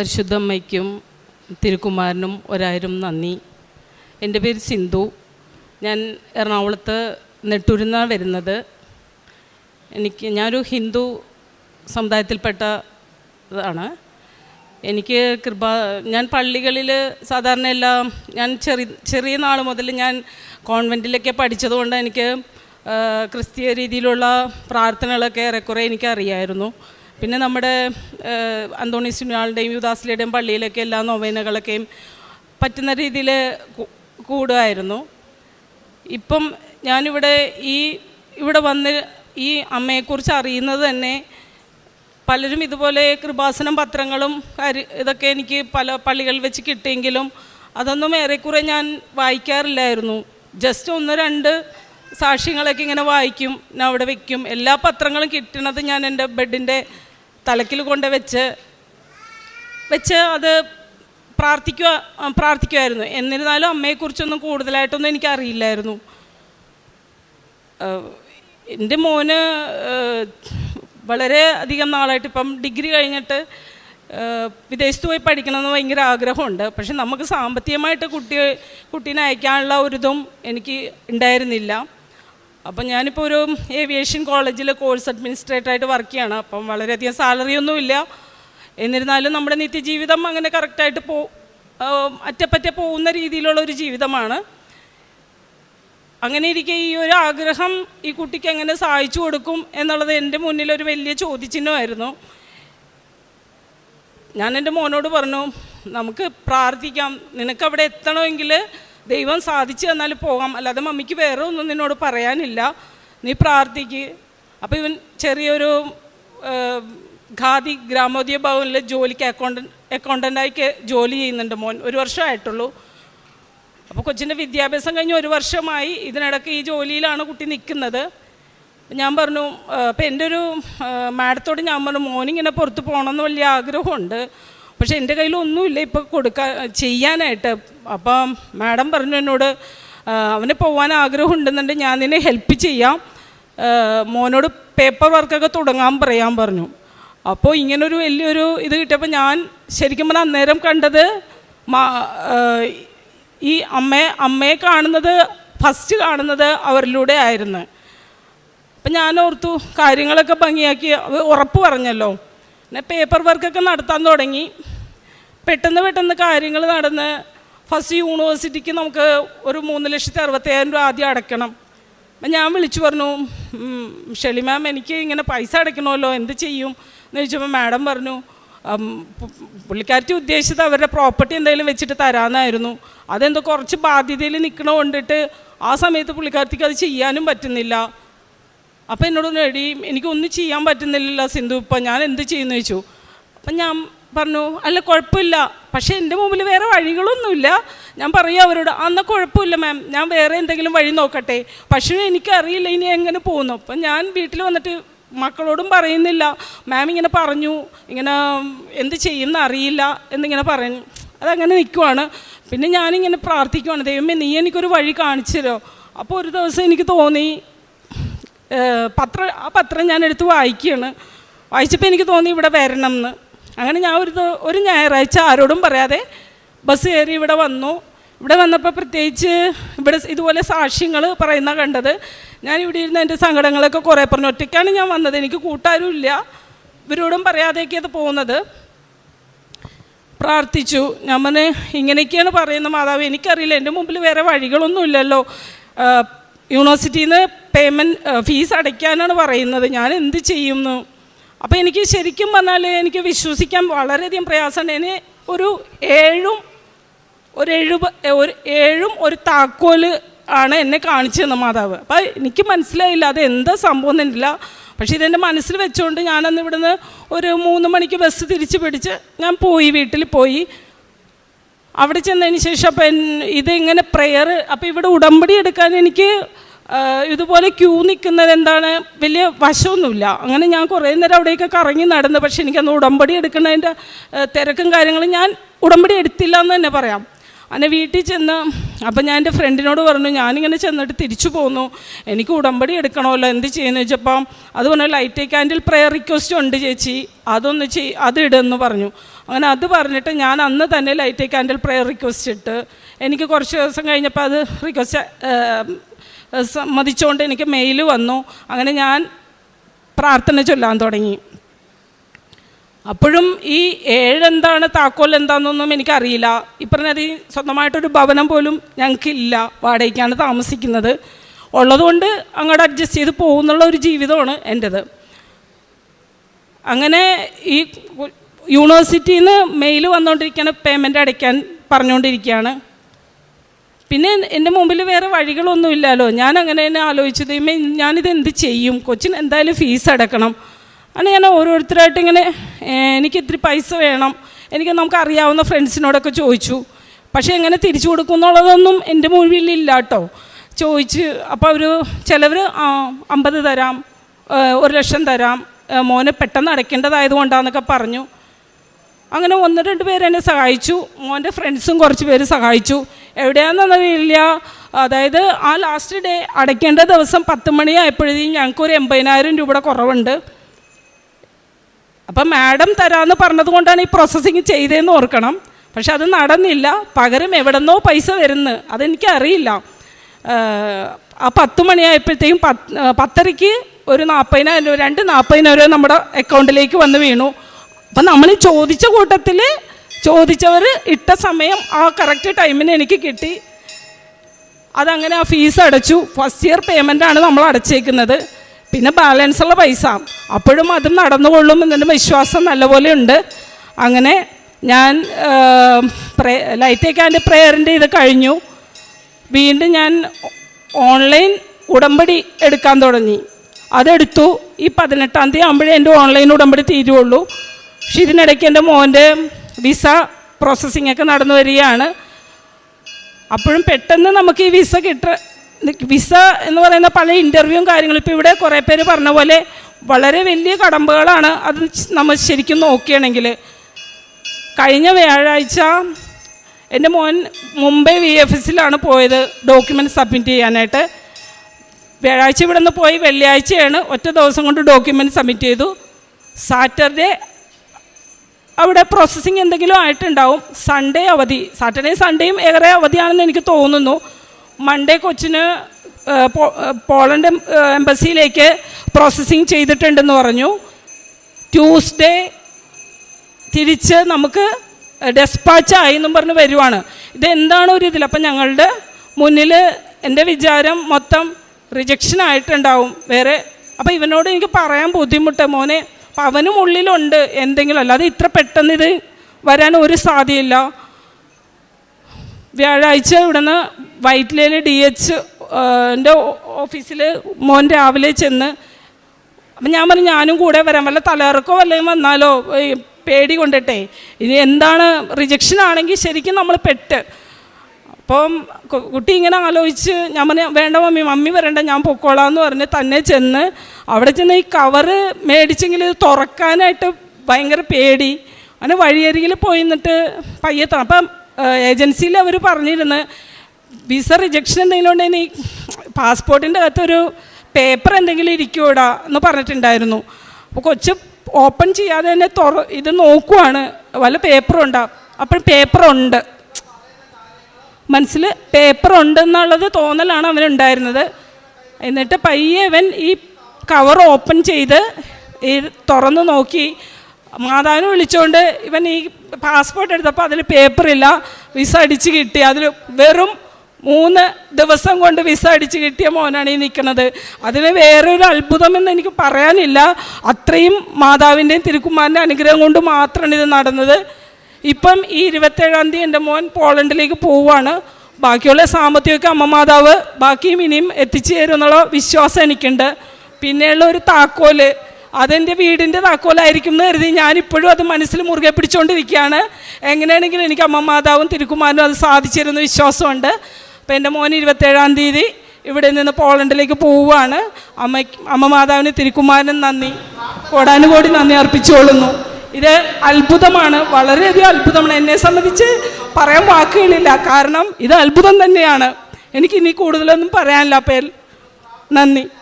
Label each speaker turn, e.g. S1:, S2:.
S1: പരിശുദ്ധ അമ്മയ്ക്കും തിരുക്കുമാരനും ഒരായിരം നന്ദി. എന്റെ പേര് സിന്ധു. ഞാൻ എറണാകുളത്ത് നെട്ടൂരിൽ വരുന്നത്. എനിക്ക് ഞാനൊരു ഹിന്ദു സമുദായത്തിൽപ്പെട്ട ഇതാണ് എനിക്ക് കൃപ ഞാൻ പള്ളികളിൽ സാധാരണ എല്ലാം ഞാൻ ചെറിയ ചെറിയ നാൾ മുതൽ ഞാൻ കോൺവെന്റിലൊക്കെ പഠിച്ചതുകൊണ്ട് എനിക്ക് ക്രിസ്തീയ രീതിയിലുള്ള പ്രാർത്ഥനകളൊക്കെ ഏറെക്കുറെ എനിക്ക് അറിയായിരുന്നു പിന്നെ നമ്മുടെ ആ, അന്തോണി സുനാളുടെയും യുദാസിലുടെയും പള്ളിയിലൊക്കെ എല്ലാ നോവേനകളൊക്കെയും പറ്റുന്ന രീതിയിൽ കൂടുമായിരുന്നു. ഇപ്പം ഞാനിവിടെ ഈ ഇവിടെ വന്ന് ഈ അമ്മയെക്കുറിച്ച് അറിയുന്നത് തന്നെ പലരും ഇതുപോലെ കൃപാസനം പത്രങ്ങളും കാര്യ ഇതൊക്കെ എനിക്ക് പല പള്ളികളിൽ വെച്ച് കിട്ടിയെങ്കിലും അതൊന്നും ഏറെക്കുറെ ഞാൻ വായിക്കാറില്ലായിരുന്നു. ജസ്റ്റ് ഒന്ന് രണ്ട് സാക്ഷ്യങ്ങളൊക്കെ ഇങ്ങനെ വായിക്കും ഞാൻ അവിടെ വയ്ക്കും എല്ലാ പത്രങ്ങളും കിട്ടണത് ഞാൻ എന്റെ ബെഡിന്റെ തലക്കിൽ കൊണ്ട് വെച്ച് വെച്ച് അത് പ്രാർത്ഥിക്കുക പ്രാർത്ഥിക്കുമായിരുന്നു എന്നിരുന്നാലും അമ്മയെക്കുറിച്ചൊന്നും കൂടുതലായിട്ടൊന്നും എനിക്കറിയില്ലായിരുന്നു. എന്റെ മോന് വളരെ അധികം നാളായിട്ട് ഇപ്പം ഡിഗ്രി കഴിഞ്ഞിട്ട് വിദേശത്ത് പോയി പഠിക്കണമെന്ന് ഭയങ്കര ആഗ്രഹമുണ്ട്. പക്ഷെ നമുക്ക് സാമ്പത്തികമായിട്ട് കുട്ടി കുട്ടീനെ അയക്കാനുള്ള ഒരിതും എനിക്ക് ഉണ്ടായിരുന്നില്ല. അപ്പം ഞാനിപ്പോൾ ഒരു ഏവിയേഷൻ കോളേജിൽ കോഴ്സ് അഡ്മിനിസ്ട്രേറ്റർ ആയിട്ട് വർക്ക് ചെയ്യാണ്. അപ്പം വളരെയധികം സാലറി ഒന്നുമില്ല എന്നിരുന്നാലും നമ്മുടെ നിത്യജീവിതം അങ്ങനെ കറക്റ്റായിട്ട് പോ അറ്റപ്പറ്റ പോകുന്ന രീതിയിലുള്ള ഒരു ജീവിതമാണ്. അങ്ങനെ ഇരിക്കെ ഈ ഒരു ആഗ്രഹം ഈ കുട്ടിക്ക് എങ്ങനെ സഹായിച്ചു കൊടുക്കും എന്നുള്ളത് എന്റെ മുന്നിൽ ഒരു വലിയ ചോദ്യചിഹ്നമായിരുന്നു. ഞാൻ എന്റെ മോനോട് പറഞ്ഞു നമുക്ക് പ്രാർത്ഥിക്കാം. നിനക്ക് അവിടെ എത്തണമെങ്കിൽ ദൈവം സാധിച്ചു തന്നാൽ പോകാം. അല്ലാതെ മമ്മിക്ക് വേറെ ഒന്നും നിന്നോട് പറയാനില്ല. നീ പ്രാർത്ഥിക്ക്. അപ്പോൾ ഇവൻ ചെറിയൊരു ഖാദി ഗ്രാമോദയ ഭവനിൽ ജോലിക്ക് അക്കൗണ്ട അക്കൗണ്ടന്റായി ജോലി ചെയ്യുന്നുണ്ട് മോൻ. ഒരു വർഷമായിട്ടുള്ളൂ. അപ്പോൾ കൊച്ചിന്റെ വിദ്യാഭ്യാസം കഴിഞ്ഞ് ഒരു വർഷമായി ഇതിനിടയ്ക്ക് ഈ ജോലിയിലാണ് കുട്ടി നിൽക്കുന്നത്. ഞാൻ പറഞ്ഞു അപ്പം എന്റെ ഒരു മാഡത്തോട് ഞാൻ പറഞ്ഞു മോനിങ്ങനെ പുറത്ത് പോകണമെന്ന് വലിയ ആഗ്രഹമുണ്ട്. പക്ഷേ എന്റെ കയ്യിൽ ഒന്നുമില്ല ഇപ്പോൾ കൊടുക്കാൻ ചെയ്യാനായിട്ട്. അപ്പം മാഡം പറഞ്ഞു എന്നോട് അവന് പോകാൻ ആഗ്രഹം ഉണ്ടെന്നുണ്ടെങ്കിൽ ഞാൻ നിന്നെ ഹെൽപ്പ് ചെയ്യാം. മോനോട് പേപ്പർ വർക്കൊക്കെ തുടങ്ങാൻ പറയാൻ പറഞ്ഞു. അപ്പോൾ ഇങ്ങനൊരു വലിയൊരു ഇത് കിട്ടിയപ്പോൾ ഞാൻ ശരിക്കും പറഞ്ഞാൽ അന്നേരം കണ്ടത് ഈ അമ്മയെ അമ്മയെ കാണുന്നത് ഫസ്റ്റ് കാണുന്നത് അവരിലൂടെ ആയിരുന്നു. അപ്പം ഞാൻ ഓർത്തു കാര്യങ്ങളൊക്കെ ഭംഗിയാക്കി ഉറപ്പ് പറഞ്ഞല്ലോ. പിന്നെ പേപ്പർ വർക്കൊക്കെ നടത്താൻ തുടങ്ങി. പെട്ടെന്ന് പെട്ടെന്ന് കാര്യങ്ങൾ നടന്ന് ഫസ്റ്റ് യൂണിവേഴ്സിറ്റിക്ക് നമുക്ക് ഒരു മൂന്ന് ലക്ഷത്തി അറുപത്തയ്യായിരം രൂപ ആദ്യം അടയ്ക്കണം. അപ്പം ഞാൻ വിളിച്ചു പറഞ്ഞു ഷെളി മാം എനിക്ക് ഇങ്ങനെ പൈസ അടയ്ക്കണമല്ലോ എന്ത് ചെയ്യും? എന്ന് ചോദിച്ചപ്പോൾ മാഡം പറഞ്ഞു "ഉം, പുള്ളിക്കാരത്തി ഉദ്ദേശിച്ചത് അവരുടെ പ്രോപ്പർട്ടി എന്തെങ്കിലും വെച്ചിട്ട് തരാമെന്നായിരുന്നു അതെന്തോ കുറച്ച് ബാധ്യതയിൽ നിൽക്കണ കൊണ്ടിട്ട് ആ സമയത്ത് പുള്ളിക്കാരത്തിക്ക് അത് ചെയ്യാനും പറ്റുന്നില്ല. അപ്പം എന്നോട് നേടി എനിക്കൊന്നും ചെയ്യാൻ പറ്റുന്നില്ലല്ലോ സിന്ധു ഇപ്പം ഞാൻ എന്ത് ചെയ്യുന്നു? ചോദിച്ചു. അപ്പം ഞാൻ പറഞ്ഞു അല്ല കുഴപ്പമില്ല. പക്ഷേ എന്റെ മുമ്പിൽ വേറെ വഴികളൊന്നുമില്ല. ഞാൻ പറയും അവരോട് അന്ന് കുഴപ്പമില്ല മാം ഞാൻ വേറെ എന്തെങ്കിലും വഴി നോക്കട്ടെ. പക്ഷേ എനിക്കറിയില്ല ഇനി എങ്ങനെ പോകുന്നു. അപ്പം ഞാൻ വീട്ടിൽ വന്നിട്ട് മക്കളോടും പറയുന്നില്ല. മാം ഇങ്ങനെ പറഞ്ഞു. ഇങ്ങനെ എന്ത് ചെയ്യുന്ന അറിയില്ല എന്നിങ്ങനെ പറഞ്ഞു അതങ്ങനെ നിൽക്കുവാണ്. പിന്നെ ഞാനിങ്ങനെ പ്രാർത്ഥിക്കുവാണ്. ദൈവമേ നീ എനിക്കൊരു വഴി കാണിച്ചല്ലോ അപ്പോൾ ഒരു ദിവസം എനിക്ക് തോന്നി പത്രം ആ പത്രം ഞാൻ എടുത്ത് വായിക്കുകയാണ്. വായിച്ചപ്പോൾ എനിക്ക് തോന്നി ഇവിടെ വരണം എന്ന് അങ്ങനെ ഞാൻ ഒരു ഒരു ഞായറാഴ്ച ആരോടും പറയാതെ ബസ് കയറി ഇവിടെ വന്നു. ഇവിടെ വന്നപ്പോൾ പ്രത്യേകിച്ച് ഇവിടെ ഇതുപോലെ സാക്ഷ്യങ്ങൾ പറയുന്ന കണ്ടത് ഞാൻ ഇവിടെ ഇരുന്ന് എന്റെ സങ്കടങ്ങളൊക്കെ കുറേ പറഞ്ഞു. ഒറ്റയ്ക്കാണ് ഞാൻ വന്നത്. എനിക്ക് കൂട്ടാരും ഇല്ല ഇവരോടും പറയാതെയൊക്കെ അത് പോകുന്നത്. പ്രാർത്ഥിച്ചു. ഞാൻ പറഞ്ഞ് ഇങ്ങനെയൊക്കെയാണ് പറയുന്നത് മാതാവ്. എനിക്കറിയില്ല. എന്റെ മുമ്പിൽ വേറെ വഴികളൊന്നുമില്ലല്ലോ യൂണിവേഴ്സിറ്റിയിൽ നിന്ന് പേയ്മെന്റ് ഫീസ് അടയ്ക്കാനാണ് പറയുന്നത്. ഞാൻ എന്ത് ചെയ്യുന്നു. അപ്പോൾ എനിക്ക് ശരിക്കും പറഞ്ഞാൽ എനിക്ക് വിശ്വസിക്കാൻ വളരെയധികം പ്രയാസമുണ്ട്. ഇനി ഒരു ഏഴും ഒരു എഴുപ ഒരു ഏഴും ഒരു താക്കോൽ ആണ് എന്നെ കാണിച്ചു തന്ന മാതാവ്. അപ്പം എനിക്ക് മനസ്സിലായില്ല അത് എന്താ സംഭവം എന്നില്ല. പക്ഷേ ഇതെന്റെ മനസ്സിൽ വെച്ചുകൊണ്ട് ഞാനന്ന് ഇവിടുന്ന് ഒരു മൂന്ന് മണിക്ക് ബസ് തിരിച്ച് പിടിച്ച് ഞാൻ പോയി വീട്ടിൽ പോയി. അവിടെ ചെന്നതിന് ശേഷം അപ്പം ഇത് ഇതിങ്ങനെ പ്രെയർ അപ്പം ഇവിടെ ഉടമ്പടി എടുക്കാൻ എനിക്ക് ഇതുപോലെ ക്യൂ നിൽക്കുന്നത് എന്താണ്? വലിയ വശമൊന്നുമില്ല. അങ്ങനെ ഞാൻ കുറേ നേരം അവിടെയൊക്കെ കറങ്ങി നടന്നു പക്ഷെ എനിക്കന്ന് ഉടമ്പടി എടുക്കുന്നതിന്റെ തിരക്കും കാര്യങ്ങളും ഞാൻ ഉടമ്പടി എടുത്തില്ല എന്ന് തന്നെ പറയാം. അങ്ങനെ വീട്ടിൽ ചെന്ന് അപ്പം ഞാൻ എന്റെ ഫ്രണ്ടിനോട് പറഞ്ഞു ഞാനിങ്ങനെ ചെന്നിട്ട് തിരിച്ചു പോന്നു. എനിക്ക് ഉടമ്പടി എടുക്കണമല്ലോ. എന്ത് ചെയ്യുന്നു വെച്ചപ്പം അത് പറഞ്ഞു ലൈറ്റ് ക്യാൻഡിൽ പ്രയർ റിക്വസ്റ്റ് ഉണ്ട് ചേച്ചി. അതൊന്ന് ചെയ് അത് ഇടുമെന്ന് പറഞ്ഞു. അങ്ങനെ അത് പറഞ്ഞിട്ട് ഞാൻ അന്ന് തന്നെ ലൈറ്റ് ക്യാൻഡിൽ പ്രയർ റിക്വസ്റ്റ് ഇട്ട് എനിക്ക് കുറച്ച് ദിവസം കഴിഞ്ഞപ്പോൾ അത് റിക്വസ്റ്റ് സമ്മതിച്ചുകൊണ്ട് എനിക്ക് മെയിൽ വന്നു. അങ്ങനെ ഞാൻ പ്രാർത്ഥന ചൊല്ലാൻ തുടങ്ങി. അപ്പോഴും ഈ ഏഴെന്താണ് താക്കോൽ എന്താണെന്നൊന്നും എനിക്കറിയില്ല. ഇപ്പറഞ്ഞത് സ്വന്തമായിട്ടൊരു ഭവനം പോലും ഞങ്ങൾക്കില്ല വാടകയ്ക്കാണ് താമസിക്കുന്നത്. ഉള്ളതുകൊണ്ട് അങ്ങോട്ട് അഡ്ജസ്റ്റ് ചെയ്ത് പോകുന്നുള്ള ഒരു ജീവിതമാണ് എന്റെത് അങ്ങനെ ഈ യൂണിവേഴ്സിറ്റിയിൽ നിന്ന് മെയിൽ വന്നുകൊണ്ടിരിക്കുകയാണ് പേയ്മെന്റ് അടയ്ക്കാൻ പറഞ്ഞുകൊണ്ടിരിക്കുകയാണ് പിന്നെ എന്റെ മുമ്പിൽ വേറെ വഴികളൊന്നുമില്ലല്ലോ. ഞാൻ അങ്ങനെ തന്നെ ആലോചിച്ചത് "ഇമ്മേ, ഞാനിത് എന്ത് ചെയ്യും? കൊച്ചിന് എന്തായാലും ഫീസ് അടക്കണം. അങ്ങനെ ഞാൻ ഓരോരുത്തരായിട്ട് ഇങ്ങനെ എനിക്ക് ഇത്തിരി പൈസ വേണം. എനിക്ക് നമുക്ക് അറിയാവുന്ന ഫ്രണ്ട്സിനോടൊക്കെ ചോദിച്ചു. പക്ഷേ എങ്ങനെ തിരിച്ചു കൊടുക്കും എന്നുള്ളതൊന്നും എന്റെ മുമ്പിലില്ല കേട്ടോ ചോദിച്ച് അപ്പോൾ അവർ ചിലവർ അമ്പത് തരാം ഒരു ലക്ഷം തരാം. മോനെ പെട്ടെന്ന് അടയ്ക്കേണ്ടതായതുകൊണ്ടാന്നൊക്കെ പറഞ്ഞു. അങ്ങനെ ഒന്ന് രണ്ട് പേരെന്നെ സഹായിച്ചു. മോന്റെ ഫ്രണ്ട്സും കുറച്ച് പേര് സഹായിച്ചു. എവിടെയാണെന്നറിയില്ല അതായത് ആ ലാസ്റ്റ് ഡേ അടയ്ക്കേണ്ട ദിവസം പത്ത് മണിയായപ്പോഴേക്കും ഞങ്ങൾക്കൊരു എൺപതിനായിരം രൂപയുടെ കുറവുണ്ട്. അപ്പം മാഡം തരാമെന്ന് പറഞ്ഞതുകൊണ്ടാണ് ഈ പ്രോസസ്സിങ് ചെയ്തതെന്ന് ഓർക്കണം. പക്ഷെ അത് നടന്നില്ല. പകരം എവിടെന്നോ പൈസ വരുന്നു. അതെനിക്കറിയില്ല. ആ പത്ത് മണിയായപ്പോഴത്തേക്കും പത്ത് പത്തരയ്ക്ക് ഒരു നാൽപ്പതിനായിരം രൂപ രണ്ട് നാൽപ്പതിനായിരം രൂപ നമ്മുടെ അക്കൗണ്ടിലേക്ക് വന്ന് വീണു. അപ്പം നമ്മൾ ചോദിച്ച കൂട്ടത്തിൽ ചോദിച്ചവർ ഇട്ട സമയം ആ കറക്റ്റ് ടൈമിന് എനിക്ക് കിട്ടി. അതങ്ങനെ ആ ഫീസ് അടച്ചു. ഫസ്റ്റ് ഇയർ പേയ്മെന്റ് ആണ് നമ്മൾ അടച്ചേക്കുന്നത്. പിന്നെ ബാലൻസ് ഉള്ള പൈസ. അപ്പോഴും അതും നടന്നുകൊള്ളും എന്നൊരു വിശ്വാസം നല്ലപോലെ ഉണ്ട്. അങ്ങനെ ഞാൻ ലൈറ്റ് ക്യാൻഡ് പ്രെയറിന്റെ ഇത് കഴിഞ്ഞു. വീണ്ടും ഞാൻ ഓൺലൈൻ ഉടമ്പടി എടുക്കാൻ തുടങ്ങി. അതെടുത്തു. ഈ പതിനെട്ടാം തീയതി ആകുമ്പോഴേ എന്റെ ഓൺലൈൻ ഉടമ്പടി തീരുള്ളൂ പക്ഷെ ഇതിനിടയ്ക്ക് എന്റെ മോന്റെ വിസ പ്രോസസ്സിംഗ് ഒക്കെ നടന്നു വരികയാണ്. അപ്പോഴും പെട്ടെന്ന് നമുക്ക് ഈ വിസ കിട്ട വിസ എന്ന് പറയുന്ന പല ഇന്റർവ്യൂവും കാര്യങ്ങളും ഇപ്പോൾ ഇവിടെ കുറേ പേര് പറഞ്ഞ പോലെ വളരെ വലിയ കടമ്പകളാണ്. അത് നമ്മൾ ശരിക്കും നോക്കുകയാണെങ്കിൽ കഴിഞ്ഞ വ്യാഴാഴ്ച എന്റെ മോൻ മുംബൈ വി എഫ് എസിലാണ് പോയത് ഡോക്യുമെന്റ് സബ്മിറ്റ് ചെയ്യാനായിട്ട്. വ്യാഴാഴ്ച ഇവിടെ നിന്ന് പോയി വെള്ളിയാഴ്ചയാണ് ഒറ്റ ദിവസം കൊണ്ട് ഡോക്യുമെന്റ് സബ്മിറ്റ് ചെയ്തു. സാറ്റർഡേ അവിടെ പ്രോസസ്സിങ് എന്തെങ്കിലും ആയിട്ടുണ്ടാവും. സൺഡേ അവധി. സാറ്റർഡേ സൺഡേയും ഏറെ അവധിയാണെന്ന് എനിക്ക് തോന്നുന്നു. മൺഡേ കൊച്ചിന് പോളണ്ട് എംബസിയിലേക്ക് പ്രോസസ്സിങ് ചെയ്തിട്ടുണ്ടെന്ന് പറഞ്ഞു. ട്യൂസ്ഡേ തിരിച്ച് നമുക്ക് ഡെസ്പാച്ച് ആയി എന്നും പറഞ്ഞ് വരുവാണ്. ഇതെന്താണ് ഒരു ഇതിൽ അപ്പം ഞങ്ങളുടെ മുന്നിൽ എന്റെ വിചാരം മൊത്തം റിജക്ഷൻ ആയിട്ടുണ്ടാവും. വേറെ അപ്പോൾ ഇവനോട് എനിക്ക് പറയാൻ ബുദ്ധിമുട്ട്. മോനെ അപ്പം അവനും ഉള്ളിലുണ്ട് എന്തെങ്കിലും. അല്ലാതെ ഇത്ര പെട്ടെന്ന് ഇത് വരാൻ ഒരു സാധ്യയില്ല. വ്യാഴാഴ്ച ഇവിടുന്ന് വൈറ്റിലയിൽ ഡി എച്ച് എന്റെ ഓഫീസിൽ മോൻ രാവിലെ ചെന്ന് അപ്പം ഞാൻ പറഞ്ഞു ഞാനും കൂടെ വരാം. വല്ല തലയിറക്കോ വല്ലതും വന്നാലോ? പേടി കൊണ്ടിട്ടേ. ഇനി എന്താണ്? റിജക്ഷൻ ആണെങ്കിൽ ശരിക്കും നമ്മൾ പെട്ട്. അപ്പം കുട്ടി ഇങ്ങനെ ആലോചിച്ച് ഞാൻ പറഞ്ഞു വേണ്ട മമ്മി മമ്മി വരണ്ട ഞാൻ പൊക്കോളാം എന്ന് പറഞ്ഞ് തന്നെ ചെന്ന് അവിടെ ചെന്ന് ഈ കവറ് മേടിച്ചെങ്കിൽ തുറക്കാനായിട്ട് ഭയങ്കര പേടി. അങ്ങനെ വഴിയരികിൽ പോയി നിന്നിട്ട് പയ്യെ അപ്പം ഏജൻസിയിൽ അവർ പറഞ്ഞിരുന്നു വിസ റിജക്ഷൻ എന്തെങ്കിലും ഉണ്ടെങ്കിൽ പാസ്പോർട്ടിന്റെ അകത്തൊരു പേപ്പർ എന്തെങ്കിലും ഇരിക്കൂടാ എന്ന് പറഞ്ഞിട്ടുണ്ടായിരുന്നു. അപ്പോൾ കൊച്ച് ഓപ്പൺ ചെയ്യാതെ തന്നെ തുറ ഇത് നോക്കുവാണ്. വല്ല പേപ്പറും ഉണ്ടാ? അപ്പോൾ പേപ്പറുണ്ട് മനസ്സിൽ പേപ്പർ ഉണ്ടെന്നുള്ളത് തോന്നലാണ് അവനുണ്ടായിരുന്നത്. എന്നിട്ട് പയ്യെ അവൻ ഈ കവർ ഓപ്പൺ ചെയ്ത് തുറന്ന് നോക്കി. മാതാവിനെ വിളിച്ചുകൊണ്ട് ഇവൻ ഈ പാസ്പോർട്ട് എടുത്തപ്പോൾ അതിൽ പേപ്പറില്ല വിസ അടിച്ച് കിട്ടി. അതിൽ വെറും മൂന്ന് ദിവസം കൊണ്ട് വിസ അടിച്ച് കിട്ടിയ മോനാണ് ഈ നിൽക്കുന്നത് അതിന് വേറൊരു അത്ഭുതമെന്ന് എനിക്ക് പറയാനില്ല. അത്രയും മാതാവിന്റെയും തിരുക്കുമാരന്റെ അനുഗ്രഹം കൊണ്ട് മാത്രമാണ് ഇത് നടന്നത്. ഇപ്പം ഈ ഇരുപത്തേഴാം തീയതി എന്റെ മോൻ പോളണ്ടിലേക്ക് പോവുകയാണ് ബാക്കിയുള്ള സാമ്പത്തികമൊക്കെ അമ്മ മാതാവ് ബാക്കിയും ഇനിയും എത്തിച്ചു തരും എന്നുള്ള വിശ്വാസം എനിക്കുണ്ട്. പിന്നെയുള്ള ഒരു താക്കോൽ അതെന്റെ വീടിന്റെ താക്കോലായിരിക്കും എന്ന് കരുതി ഞാനിപ്പോഴും അത് മനസ്സിൽ മുറുകെ പിടിച്ചുകൊണ്ടിരിക്കുകയാണ്. എങ്ങനെയാണെങ്കിലും എനിക്ക് അമ്മ മാതാവും തിരുക്കുമാരനും അത് സാധിച്ചു തരുന്ന വിശ്വാസമുണ്ട്. അപ്പോൾ എന്റെ മോൻ ഇരുപത്തേഴാം തീയതി ഇവിടെ നിന്ന് പോളണ്ടിലേക്ക് പോവുകയാണ് അമ്മയ്ക്ക് അമ്മ മാതാവിന് തിരുക്കുമാരനും നന്ദി. കോടാനുകോടി നന്ദി അർപ്പിച്ചുകൊള്ളുന്നു. ഇത് അത്ഭുതമാണ് വളരെയധികം അത്ഭുതമാണ്. എന്നെ സംബന്ധിച്ച് പറയാൻ വാക്കുകളില്ല. കാരണം ഇത് അത്ഭുതം തന്നെയാണ്. എനിക്ക് ഇനി കൂടുതലൊന്നും പറയാനില്ല പേൽ നന്ദി.